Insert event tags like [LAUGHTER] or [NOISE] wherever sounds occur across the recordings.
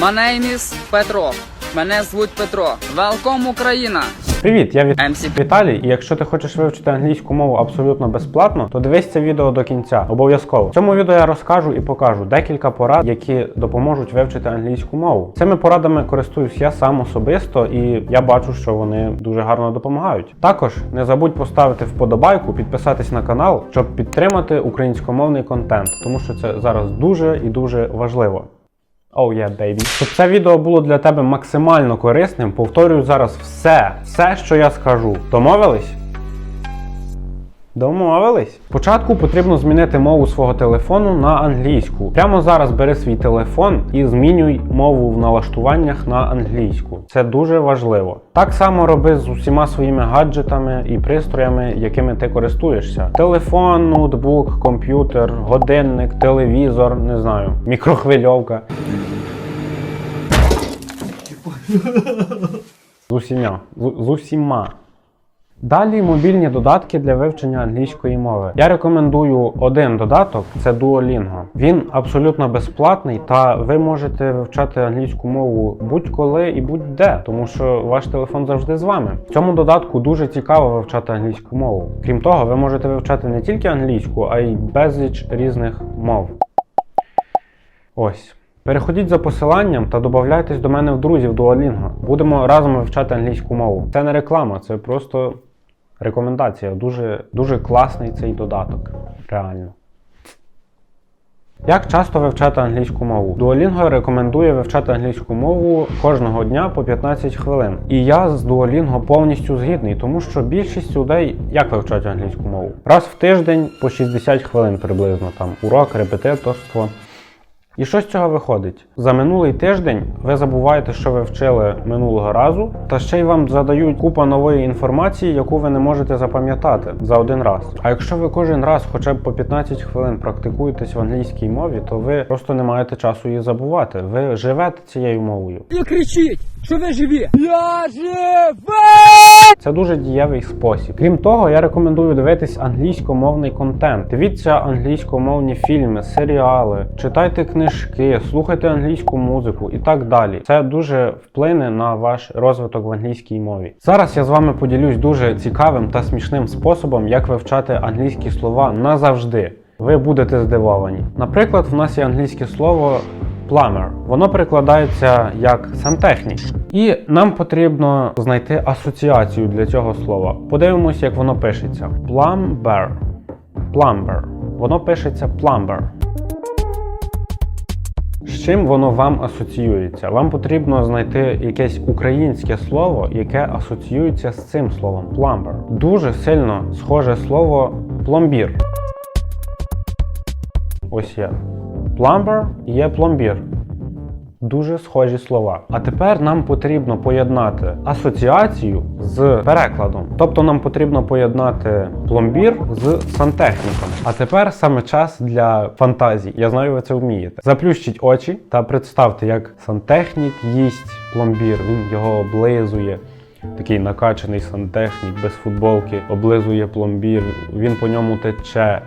My name is Петро. Мене звуть Петро. Welcome, Україна. Привіт, я від... MC. Віталій. І якщо ти хочеш вивчити англійську мову абсолютно безплатно, то дивись це відео до кінця. Обов'язково. В цьому відео я розкажу і покажу декілька порад, які допоможуть вивчити англійську мову. Цими порадами користуюсь я сам особисто, і я бачу, що вони дуже гарно допомагають. Також не забудь поставити вподобайку, підписатись на канал, щоб підтримати українськомовний контент, тому що це зараз дуже і дуже важливо. Oh yeah, baby. Щоб це відео було для тебе максимально корисним, повторюю зараз все, все, що я скажу. Домовились? Домовились. Спочатку потрібно змінити мову свого телефону на англійську. Прямо зараз бери свій телефон і змінюй мову в налаштуваннях на англійську. Це дуже важливо. Так само роби з усіма своїми гаджетами і пристроями, якими ти користуєшся: телефон, ноутбук, комп'ютер, годинник, телевізор, не знаю, мікрохвильовка. З усіма. З, усіма. Далі мобільні додатки для вивчення англійської мови. Я рекомендую один додаток це Duolingo. Він абсолютно безплатний, та ви можете вивчати англійську мову будь-коли і будь-де, тому що ваш телефон завжди з вами. В цьому додатку дуже цікаво вивчати англійську мову. Крім того, ви можете вивчати не тільки англійську, а й безліч різних мов. Ось. Переходіть за посиланням та додавайтесь до мене в друзі в Duolingo. Будемо разом вивчати англійську мову. Це не реклама, це просто рекомендація. Дуже, дуже класний цей додаток. Реально. Як часто вивчати англійську мову? Duolingo рекомендує вивчати англійську мову кожного дня по 15 хвилин. І я з Duolingo повністю згідний, тому що більшість людей як вивчають англійську мову? Раз в тиждень по 60 хвилин приблизно там урок, репетиторство. І що з цього виходить? За минулий тиждень ви забуваєте, що ви вчили минулого разу, та ще й вам задають купа нової інформації, яку ви не можете запам'ятати за один раз. А якщо ви кожен раз хоча б по 15 хвилин практикуєтесь в англійській мові, то ви просто не маєте часу її забувати. Ви живете цією мовою. І кричіть, що ви живі. Я живий! Це дуже дієвий спосіб. Крім того, я рекомендую дивитись англійськомовний контент. Дивіться англійськомовні фільми, серіали, читайте книжки, слухайте англійську музику і так далі. Це дуже вплине на ваш розвиток в англійській мові. Зараз я з вами поділюсь дуже цікавим та смішним способом, як вивчати англійські слова назавжди. Ви будете здивовані. Наприклад, в нас є англійське слово Plumber. Воно перекладається як сантехнік. І нам потрібно знайти асоціацію для цього слова. Подивимось, як воно пишеться. Plumber. Plumber. Воно пишеться plumber. З чим воно вам асоціюється? Вам потрібно знайти якесь українське слово, яке асоціюється з цим словом пламбер. Дуже сильно схоже слово пломбір. Ось є. Пламбер є пломбір. Дуже схожі слова. А тепер нам потрібно поєднати асоціацію з перекладом. Тобто нам потрібно поєднати пломбір з сантехніком. А тепер саме час для фантазій. Я знаю, ви це вмієте. Заплющіть очі та представте, як сантехнік їсть пломбір. Він його облизує. Такий накачаний сантехнік без футболки, облизує пломбір, він по ньому тече.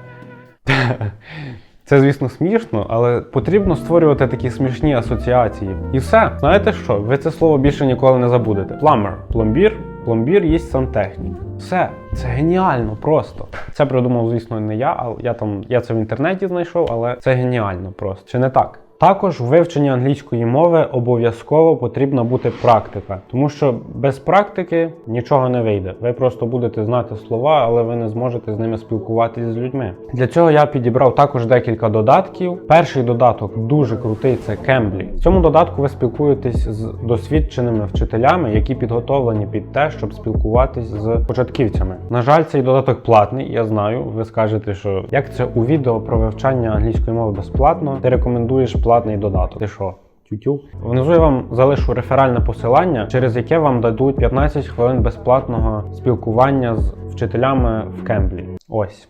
[LAUGHS] Це, звісно, смішно, але потрібно створювати такі смішні асоціації. І все. Знаєте що? Ви це слово більше ніколи не забудете. Пламер, Пломбір. Пломбір є сантехнік. Все, це геніально просто. Це придумав, звісно, не я, але я там я це в інтернеті знайшов, але це геніально просто. Чи не так? Також в вивченні англійської мови обов'язково потрібна бути практика, тому що без практики нічого не вийде. Ви просто будете знати слова, але ви не зможете з ними спілкуватися з людьми. Для цього я підібрав також декілька додатків. Перший додаток дуже крутий це Cambly. В цьому додатку ви спілкуєтесь з досвідченими вчителями, які підготовлені під те, щоб спілкуватись з початківцями. На жаль, цей додаток платний. Я знаю. Ви скажете, що як це у відео про вивчання англійської мови безплатно, ти рекомендуєш платний додаток. Ти що? Тютю. Внизу я вам залишу реферальне посилання, через яке вам дадуть 15 хвилин безплатного спілкування з вчителями в Кемблі. Ось.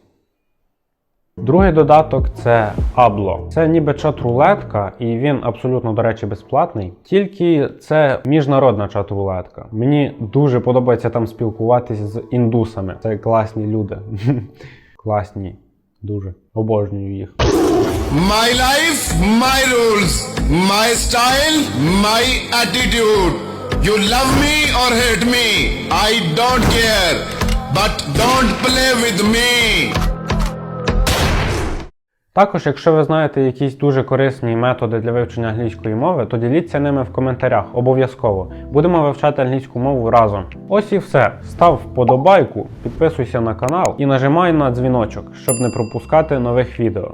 Другий додаток це Ablo. Це ніби чат-рулетка, і він абсолютно, до речі, безплатний. Тільки це міжнародна чат-рулетка. Мені дуже подобається там спілкуватись з індусами. Це класні люди. [LAUGHS] Класні. Дуже обожнюю їх. My life, my rules, my style, my attitude. You love me or hate me, I don't care. But don't play with me. Також, якщо ви знаєте якісь дуже корисні методи для вивчення англійської мови, то діліться ними в коментарях обов'язково. Будемо вивчати англійську мову разом. Ось і все. Став вподобайку, підписуйся на канал і нажимай на дзвіночок, щоб не пропускати нових відео.